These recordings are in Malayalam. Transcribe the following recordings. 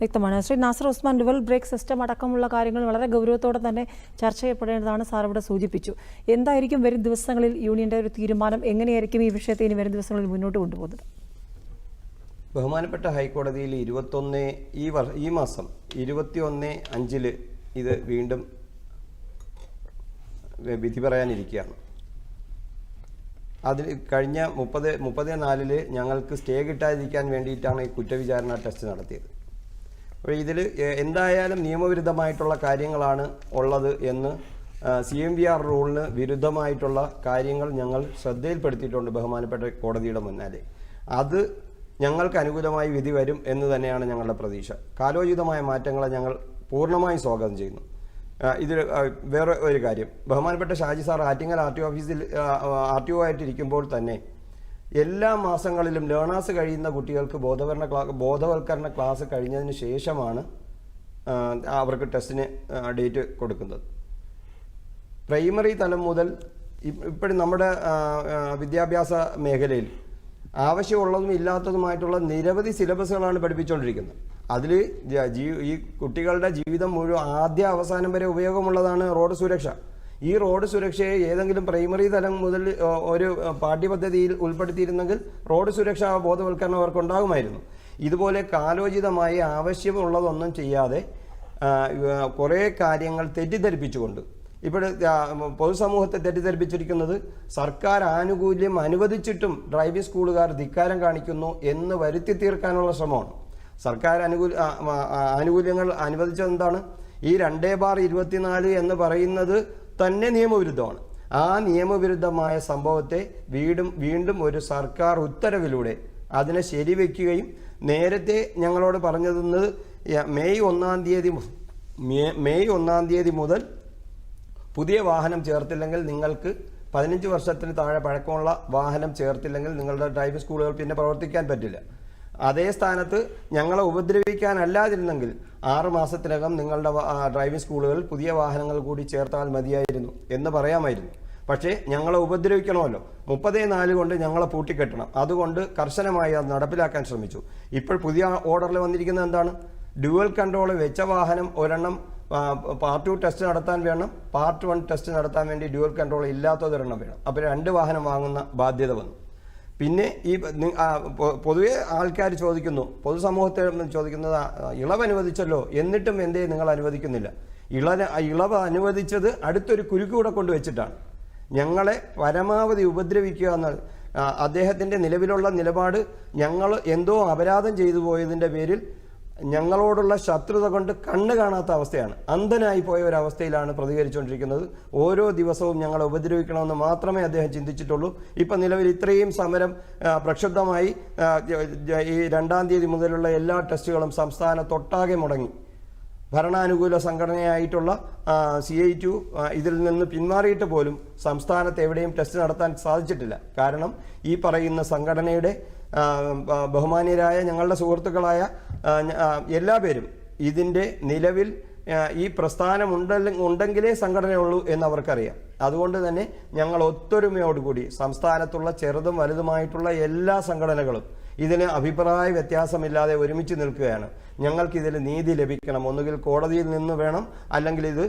വ്യക്തമാണ്. Shri Nasar Usman dual brake system അടക്കമുള്ള കാര്യങ്ങൾ വളരെ ഗൗരവത്തോടെ തന്നെ ചർച്ച ചെയ്യപ്പെടേണ്ടതാണ് സാർ ഇവിടെ സൂചിപ്പിച്ചു. എന്തായിരിക്കും വരും ദിവസങ്ങളിൽ യൂണിയന്റെ ഒരു തീരുമാനം? എങ്ങനെയായിരിക്കും ഈ വിഷയത്തെ ഇനി വരും ദിവസങ്ങളിൽ മുന്നോട്ട് കൊണ്ടുപോകുന്നത്? ബഹുമാനപ്പെട്ട ഹൈക്കോടതിയിൽ ഇരുപത്തൊന്ന് ഈ വർ ഈ മാസം ഇരുപത്തിയൊന്ന് അഞ്ചിൽ ഇത് വീണ്ടും വിധി പറയാനിരിക്കുകയാണ്. അതിൽ കഴിഞ്ഞ മുപ്പത് മുപ്പത് നാലിൽ ഞങ്ങൾക്ക് സ്റ്റേ കിട്ടാതിരിക്കാൻ വേണ്ടിയിട്ടാണ് ഈ കുറ്റവിചാരണ ടെസ്റ്റ് നടത്തിയത്. ഇതിൽ എന്തായാലും നിയമവിരുദ്ധമായിട്ടുള്ള കാര്യങ്ങളാണ് ഉള്ളത് എന്ന് സി എം വി ആർ റൂളിന് വിരുദ്ധമായിട്ടുള്ള കാര്യങ്ങൾ ഞങ്ങൾ ശ്രദ്ധയിൽപ്പെടുത്തിയിട്ടുണ്ട് ബഹുമാനപ്പെട്ട കോടതിയുടെ മുന്നാലെ. അത് ഞങ്ങൾക്ക് അനുകൂലമായി വിധി വരും എന്ന് തന്നെയാണ് ഞങ്ങളുടെ പ്രതീക്ഷ. കാലോചിതമായ മാറ്റങ്ങളെ ഞങ്ങൾ പൂർണമായും സ്വാഗതം ചെയ്യുന്നു. ഇതിൽ വേറെ ഒരു കാര്യം. ബഹുമാനപ്പെട്ട Shaji sir Attingal R T ഓഫീസിൽ ആർ ടി ഒ ആയിട്ടിരിക്കുമ്പോൾ തന്നെ എല്ലാ മാസങ്ങളിലും ലേണേഴ്സ് കഴിയുന്ന കുട്ടികൾക്ക് ബോധവൽക്കരണ ക്ലാ ബോധവൽക്കരണ ക്ലാസ് കഴിഞ്ഞതിന് ശേഷമാണ് അവർക്ക് ടെസ്റ്റിന് ഡേറ്റ് കൊടുക്കുന്നത്. പ്രൈമറി തലം മുതൽ ഇപ്പോഴും നമ്മുടെ വിദ്യാഭ്യാസ മേഖലയിൽ ആവശ്യമുള്ളതും ഇല്ലാത്തതുമായിട്ടുള്ള നിരവധി സിലബസുകളാണ് പഠിപ്പിച്ചുകൊണ്ടിരിക്കുന്നത് അതിൽ ഈ കുട്ടികളുടെ ജീവിതം മുഴുവൻ ആദ്യ അവസാനം വരെ ഉപയോഗമുള്ളതാണ് റോഡ് സുരക്ഷ. ഈ റോഡ് സുരക്ഷയെ ഏതെങ്കിലും പ്രൈമറി തലം മുതൽ ഒരു പാഠ്യപദ്ധതിയിൽ ഉൾപ്പെടുത്തിയിരുന്നെങ്കിൽ റോഡ് സുരക്ഷാ ബോധവൽക്കരണം അവർക്ക് ഉണ്ടാകുമായിരുന്നു ഇതുപോലെ കാലോചിതമായി ആവശ്യമുള്ളതൊന്നും ചെയ്യാതെ കുറേ കാര്യങ്ങൾ തെറ്റിദ്ധരിപ്പിച്ചുകൊണ്ട്. ഇവിടെ പൊതുസമൂഹത്തെ തെറ്റിദ്ധരിപ്പിച്ചിരിക്കുന്നത് സർക്കാർ ആനുകൂല്യം അനുവദിച്ചിട്ടും ഡ്രൈവിംഗ് സ്കൂളുകാർ ധിക്കാരം കാണിക്കുന്നു എന്ന് വരുത്തി തീർക്കാനുള്ള ശ്രമമാണ്. സർക്കാർ അനുകൂല ആനുകൂല്യങ്ങൾ അനുവദിച്ചതെന്താണ്? ഈ രണ്ടേ ബാർ ഇരുപത്തിനാല് എന്ന് പറയുന്നത് തന്നെ നിയമവിരുദ്ധമാണ്. ആ നിയമവിരുദ്ധമായ സംഭവത്തെ വീണ്ടും വീണ്ടും ഒരു സർക്കാർ ഉത്തരവിലൂടെ അതിനെ ശരിവെക്കുകയും നേരത്തെ ഞങ്ങളോട് പറഞ്ഞതെന്നത് മെയ് ഒന്നാം തീയതി മെയ് ഒന്നാം തീയതി മുതൽ പുതിയ വാഹനം ചേർത്തില്ലെങ്കിൽ നിങ്ങൾക്ക് പതിനഞ്ച് വർഷത്തിന് താഴെ പഴക്കമുള്ള വാഹനം ചേർത്തില്ലെങ്കിൽ നിങ്ങളുടെ ഡ്രൈവിംഗ് സ്കൂളുകൾ പിന്നെ പ്രവർത്തിക്കാൻ പറ്റില്ല. അതേ സ്ഥാനത്ത് ഞങ്ങളെ ഉപദ്രവിക്കാനല്ലാതിരുന്നെങ്കിൽ ആറ് മാസത്തിനകം നിങ്ങളുടെ ഡ്രൈവിംഗ് സ്കൂളുകളിൽ പുതിയ വാഹനങ്ങൾ കൂടി ചേർത്താൽ മതിയായിരുന്നു എന്ന് പറയാമായിരുന്നു. പക്ഷേ ഞങ്ങളെ ഉപദ്രവിക്കണമല്ലോ. മുപ്പതേ നാല് കൊണ്ട് ഞങ്ങളെ പൂട്ടിക്കെട്ടണം. അതുകൊണ്ട് കർശനമായി അത് നടപ്പിലാക്കാൻ ശ്രമിച്ചു. ഇപ്പോൾ പുതിയ ഓർഡറിൽ വന്നിരിക്കുന്നത് എന്താണ്? ഡ്യുവൽ കൺട്രോൾ വെച്ച വാഹനം ഒരെണ്ണം പാർട്ട് ടു ടെസ്റ്റ് നടത്താൻ വേണം. പാർട്ട് വൺ ടെസ്റ്റ് നടത്താൻ വേണ്ടി ഡ്യുവൽ കൺട്രോൾ ഇല്ലാത്തതൊരെണ്ണം വേണം. അപ്പോൾ രണ്ട് വാഹനം വാങ്ങുന്ന ബാധ്യത വന്നു. പിന്നെ ഈ പൊതുവെ ആൾക്കാർ ചോദിക്കുന്നു പൊതുസമൂഹത്തെ ചോദിക്കുന്നത് ഇളവ് അനുവദിച്ചല്ലോ എന്നിട്ടും എന്തേ നിങ്ങൾ അനുവദിക്കുന്നില്ല. ഇള ഇളവ് അനുവദിച്ചത് അടുത്തൊരു കുരുക്കൂടെ കൊണ്ടുവച്ചിട്ടാണ്. ഞങ്ങളെ പരമാവധി ഉപദ്രവിക്കുക എന്ന അദ്ദേഹത്തിന്റെ നിലവിലുള്ള നിലപാട് ഞങ്ങൾ എന്തോ അപരാധം ചെയ്തു പോയതിന്റെ പേരിൽ ഞങ്ങളോടുള്ള ശത്രുത കൊണ്ട് കണ്ണ് കാണാത്ത അവസ്ഥയാണ്. അന്ധനായി പോയ ഒരു അവസ്ഥയിലാണ് പ്രതികരിച്ചുകൊണ്ടിരിക്കുന്നത്. ഓരോ ദിവസവും ഞങ്ങളെ ഉപദ്രവിക്കണമെന്ന് മാത്രമേ അദ്ദേഹം ചിന്തിച്ചിട്ടുള്ളൂ. ഇപ്പം നിലവിൽ ഇത്രയും സമരം പ്രക്ഷുബ്ധമായി. ഈ രണ്ടാം തീയതി മുതലുള്ള എല്ലാ ടെസ്റ്റുകളും സംസ്ഥാനത്തൊട്ടാകെ മുടങ്ങി. ഭരണാനുകൂല സംഘടനയായിട്ടുള്ള സി ഐ ടു ഇതിൽ നിന്ന് പിന്മാറിയിട്ട് പോലും സംസ്ഥാനത്ത് എവിടെയും ടെസ്റ്റ് നടത്താൻ സാധിച്ചിട്ടില്ല. കാരണം ഈ പറയുന്ന സംഘടനയുടെ ബഹുമാന്യരായ ഞങ്ങളുടെ സുഹൃത്തുക്കളായ എല്ലാ പേരും ഇതിന്റെ നിലവിൽ ഈ പ്രസ്ഥാനം ഉണ്ടല്ല ഉണ്ടെങ്കിലേ സംഘടനയുള്ളൂ എന്ന് അവർക്കറിയാം അതുകൊണ്ട് തന്നെ ഞങ്ങൾ ഒത്തൊരുമയോടുകൂടി സംസ്ഥാനത്തുള്ള ചെറുതും വലുതുമായിട്ടുള്ള എല്ലാ സംഘടനകളും ഇതിന് അഭിപ്രായ വ്യത്യാസമില്ലാതെ ഒരുമിച്ച് നിൽക്കുകയാണ്. ഞങ്ങൾക്കിതിൽ നീതി ലഭിക്കണം. ഒന്നുകിൽ കോടതിയിൽ നിന്ന് വേണം അല്ലെങ്കിൽ ഇത്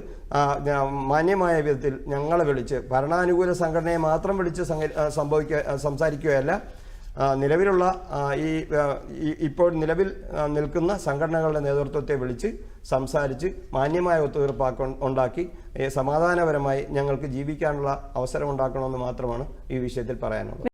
മാന്യമായ വിധത്തിൽ ഞങ്ങളെ വിളിച്ച് ഭരണാനുകൂല സംഘടനയെ മാത്രം വിളിച്ച് സംഭവിക്കുക സംസാരിക്കുകയല്ല. നിലവിലുള്ള ഈ ഇപ്പോൾ നിലവിൽ നിൽക്കുന്ന സംഘടനകളുടെ നേതൃത്വത്തെ വിളിച്ച് സംസാരിച്ച് മാന്യമായ ഒത്തുതീർപ്പാക്ക ഉണ്ടാക്കി സമാധാനപരമായി ഞങ്ങൾക്ക് ജീവിക്കാനുള്ള അവസരം ഉണ്ടാക്കണമെന്ന് മാത്രമാണ് ഈ വിഷയത്തിൽ പറയാനുള്ളത്.